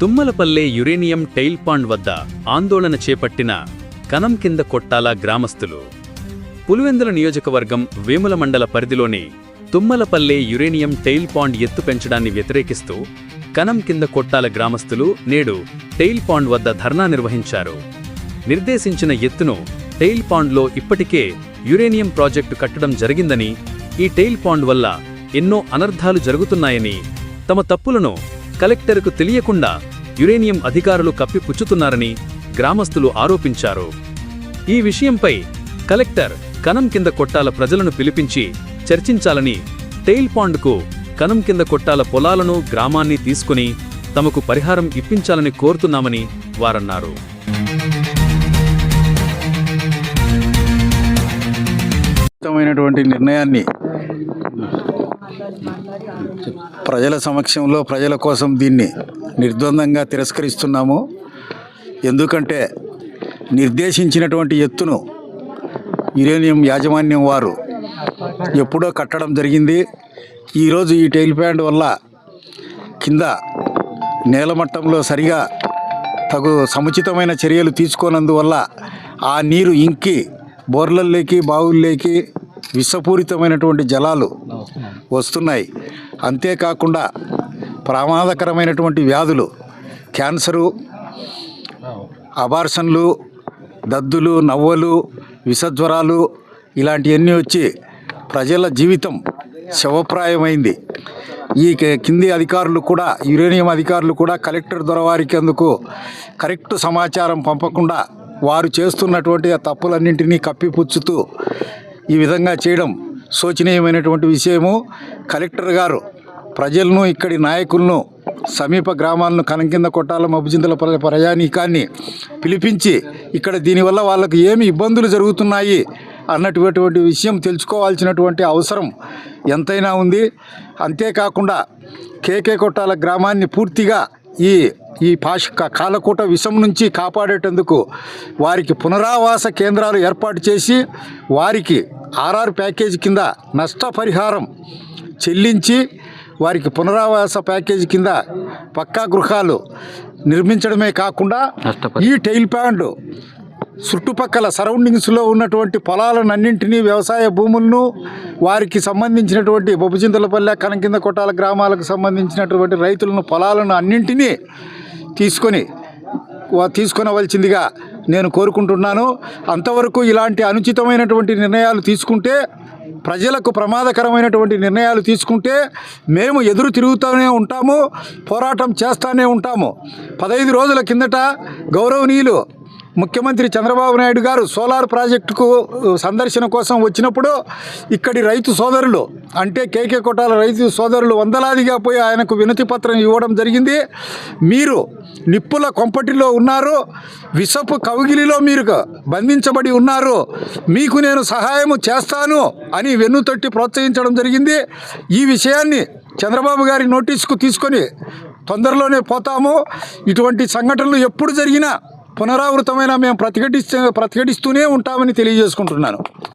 Tummalapalle uranium tile pond వద్ద ఆందోళన చేపట్టిన కనం కింద కొట్టాల గ్రామస్తులు. పులివెందుల నియోజకవర్గం వేముల మండల పరిధిలోని తుమ్మలపల్లె యురేనియం టైల్ పాండ్ ఎత్తు పెంచడాన్ని వ్యతిరేకిస్తూ కనం కింద కొట్టాల గ్రామస్తులు నేడు టైల్ పాండ్ వద్ద ధర్నా నిర్వహించారు. నిర్దేశించిన ఎత్తును టైల్ పాండ్లో ఇప్పటికే యురేనియం ప్రాజెక్టు కట్టడం జరిగిందని ఈ టైల్ పాండ్ వల్ల ఎన్నో అనర్థాలు జరుగుతున్నాయని తమ తప్పులను కలెక్టర్కు తెలియకుండా యురేనియం అధికారులు కప్పిపుచ్చుతున్నారని గ్రామస్తులు ఆరోపించారు. ఈ విషయంపై కలెక్టర్ కనం కింద కొట్టాల ప్రజలను పిలిపించి చర్చించాలని టెయిల్ పాండ్కు కనం కింద కొట్టాల పొలాలను గ్రామాన్ని తీసుకుని తమకు పరిహారం ఇప్పించాలని కోరుతున్నామని వారన్నారు. ఉత్తమైనటువంటి నిర్ణయాన్ని ప్రజల సమక్షంలో ప్రజల కోసం దీన్ని నిర్ద్వందంగా తిరస్కరిస్తున్నాము. ఎందుకంటే నిర్దేశించినటువంటి ఎత్తును యురేనియం యాజమాన్యం వారు ఎప్పుడో కట్టడం జరిగింది. ఈరోజు ఈ టైల్ ప్యాండ్ వల్ల కింద నేలమట్టంలో సరిగా తగు సముచితమైన చర్యలు తీసుకోనందువల్ల ఆ నీరు ఇంకి బోర్లల్లోకి బావుల్లోకి విషపూరితమైనటువంటి జలాలు వస్తున్నాయి. అంతేకాకుండా ప్రమాదకరమైనటువంటి వ్యాధులు క్యాన్సరు అబార్షన్లు దద్దులు నవ్వలు విషజ్వరాలు ఇలాంటివన్నీ వచ్చి ప్రజల జీవితం శవప్రాయమైంది. ఈ కింది అధికారులు కూడా యురేనియం అధికారులు కూడా కలెక్టర్ దొరవారికి అందుకు కరెక్ట్ సమాచారం పంపకుండా వారు చేస్తున్నటువంటి ఆ తప్పులన్నింటినీ కప్పిపుచ్చుతూ ఈ విధంగా చేయడం శోచనీయమైనటువంటి విషయము. కలెక్టర్ గారు ప్రజలను ఇక్కడి నాయకులను సమీప గ్రామాలను కనకింద కొట్టాల మబ్బుజింతల ప్రయాణికాన్ని పిలిపించి ఇక్కడ దీనివల్ల వాళ్ళకు ఏమి ఇబ్బందులు జరుగుతున్నాయి అన్నటువంటి విషయం తెలుసుకోవాల్సినటువంటి అవసరం ఎంతైనా ఉంది. అంతేకాకుండా కేకే కొట్టాల గ్రామాన్ని పూర్తిగా ఈ ఈ పాష క- కాలకూట విషం నుంచి కాపాడేటందుకు వారికి పునరావాస కేంద్రాలు ఏర్పాటు చేసి వారికి ఆర్ఆర్ ప్యాకేజీ కింద నష్టపరిహారం చెల్లించి వారికి పునరావాస ప్యాకేజీ కింద పక్కా గృహాలు నిర్మించడమే కాకుండా ఈ టైల్ ప్యాండ్ చుట్టుపక్కల సరౌండింగ్స్లో ఉన్నటువంటి పొలాలన్నింటినీ వ్యవసాయ భూములను వారికి సంబంధించినటువంటి బొబ్బుచింతలపల్లె కనకింద కొట్టాల గ్రామాలకు సంబంధించినటువంటి రైతులను పొలాలను అన్నింటినీ తీసుకొని వా- తీసుకొనవలసిందిగా నేను కోరుకుంటున్నాను. అంతవరకు ఇలాంటి అనుచితమైనటువంటి నిర్ణయాలు తీసుకుంటే ప్రజలకు ప్రమాదకరమైనటువంటి నిర్ణయాలు తీసుకుంటే మేము ఎదురు తిరుగుతూనే ఉంటాము పోరాటం చేస్తూనే ఉంటాము. పదహైదు రోజుల కిందట గౌరవనీయులు ముఖ్యమంత్రి చంద్రబాబు నాయుడు గారు సోలార్ ప్రాజెక్టుకు సందర్శన కోసం వచ్చినప్పుడు ఇక్కడి రైతు సోదరులు అంటే కేకే కొట్టాల రైతు సోదరులు వందలాదిగా పోయి ఆయనకు వినతి పత్రం ఇవ్వడం జరిగింది. మీరు నిప్పుల కొంపటిలో ఉన్నారు విషపు కౌగిలిలో మీరు బంధించబడి ఉన్నారు. మీకు నేను సహాయము చేస్తాను అని వెన్నుతొట్టి ప్రోత్సహించడం జరిగింది. ఈ విషయాన్ని చంద్రబాబు గారి నోటీసుకు తీసుకొని తొందరలోనే పోతాము. ఇటువంటి సంఘటనలు ఎప్పుడు జరిగినా పునరావృతమైన మేము ప్రతిఘటిస్తూ ప్రతిఘటిస్తూనే ఉంటామని తెలియజేసుకుంటున్నాను.